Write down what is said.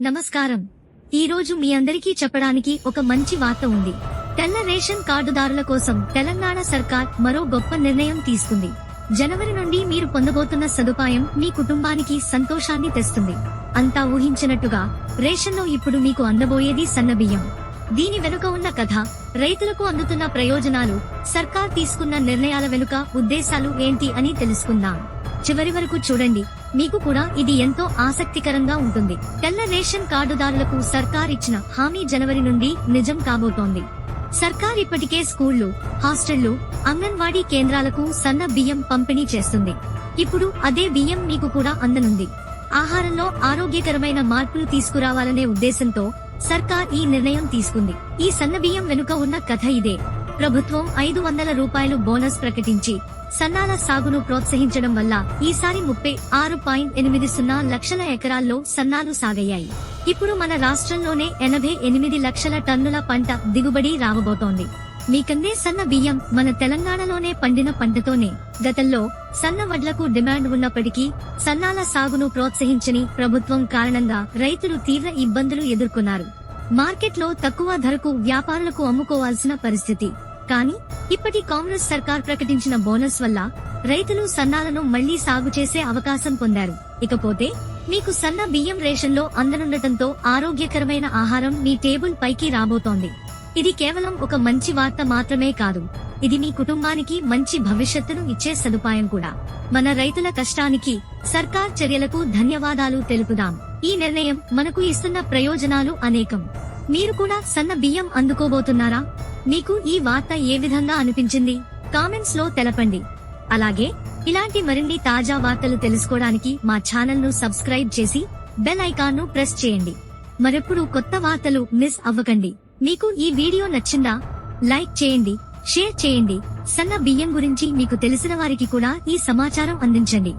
నమస్కారం. ఈ రోజు మీ అందరికీ చెప్పడానికి ఒక మంచి వార్త ఉంది. తెల్ల రేషన్ కార్డుదారుల కోసం తెలంగాణ సర్కార్ మరో గొప్ప నిర్ణయం తీసుకుంది. జనవరి నుండి మీరు పొందబోతున్న సదుపాయం మీ కుటుంబానికి సంతోషాన్ని తెస్తుంది. అంతా ఊహించినట్టుగా రేషన్లో ఇప్పుడు మీకు అందబోయేది సన్నబియ్యం దీని వెనుక ఉన్న కథ రైతులకు అందుతున్న ప్రయోజనాలు సర్కార్ తీసుకున్న నిర్ణయాల వెనుక ఉద్దేశాలు ఏంటి అని తెలుసుకుందాం. చివరి వరకు చూడండి. మీకు కూడా ఇది ఎంతో ఆసక్తికరంగా ఉంటుంది. తెల్ల రేషన్ కార్డుదారులకు సర్కార్ ఇచ్చిన హామీ జనవరి నుండి నిజం కాబోతోంది. సర్కార్ ఇప్పటికే స్కూళ్ళు హాస్టళ్ళు అంగన్వాడీ కేంద్రాలకు సన్న బియ్యం పంపిణీ చేస్తుంది. ఇప్పుడు అదే బియ్యం మీకు కూడా అందనుంది. ఆహారంలో ఆరోగ్యకరమైన మార్పులు తీసుకురావాలనే ఉద్దేశంతో సర్కార్ ఈ నిర్ణయం తీసుకుంది. ఈ సన్న బియ్యం వెనుక ఉన్న కథ ఇదే. ప్రభుత్వం ఐదు వందల రూపాయలు బోనస్ ప్రకటించి సన్నాల సాగును ప్రోత్సహించడం వల్ల ఈసారి ముప్పై ఆరు పాయింట్ ఎనిమిది సున్నా లక్షల ఎకరాల్లో సన్నాలు సాగయ్యాయి. ఇప్పుడు మన రాష్ట్రంలోనే ఎనభై ఎనిమిది లక్షల టన్నుల పంట దిగుబడి రావబోతోంది మీకందే సన్న బియ్యం మన తెలంగాణలోనే పండిన పంటతోనే. గతంలో సన్న వడ్లకు డిమాండ్ ఉన్నప్పటికీ సన్నాల సాగును ప్రోత్సహించని ప్రభుత్వం కారణంగా రైతులు తీవ్ర ఇబ్బందులు ఎదుర్కొన్నారు. మార్కెట్లో తక్కువ ధరకు వ్యాపారులకు అమ్ముకోవాల్సిన పరిస్థితి. కానీ ఇప్పటి కాంగ్రెస్ సర్కార్ ప్రకటించిన బోనస్ వల్ల రైతులు సన్నాలను మళ్ళీ సాగు చేసే అవకాశం పొందారు. ఇకపోతే మీకు సన్న బియ్యం రేషన్లో అందనుండటంతో ఆరోగ్యకరమైన ఆహారం మీ టేబుల్ పైకి రాబోతోంది. ఇది కేవలం ఒక మంచి వార్త మాత్రమే కాదు. ఇది మీ కుటుంబానికి మంచి భవిష్యత్తును ఇచ్చే సదుపాయం కూడా. మన రైతుల కష్టానికి సర్కార్ చర్యలకు ధన్యవాదాలు తెలుపుదాం. ఈ నిర్ణయం మనకు ఇస్తున్న ప్రయోజనాలు అనేకం. మీరు కూడా సన్న బియ్యం అందుకోబోతున్నారా? మీకు ఈ వార్త ఏ విధంగా అనిపించింది? కామెంట్స్లో తెలపండి. అలాగే ఇలాంటి మరిన్ని తాజా వార్తలు తెలుసుకోవడానికి మా ఛానల్ను సబ్స్క్రైబ్ చేసి బెల్ ఐకాన్ను ప్రెస్ చేయండి. మరెప్పుడు కొత్త వార్తలు మిస్ అవ్వకండి. మీకు ఈ వీడియో నచ్చిందా? లైక్ చేయండి షేర్ చేయండి. సన్న బియ్యం గురించి మీకు తెలిసిన వారికి కూడా ఈ సమాచారం అందించండి.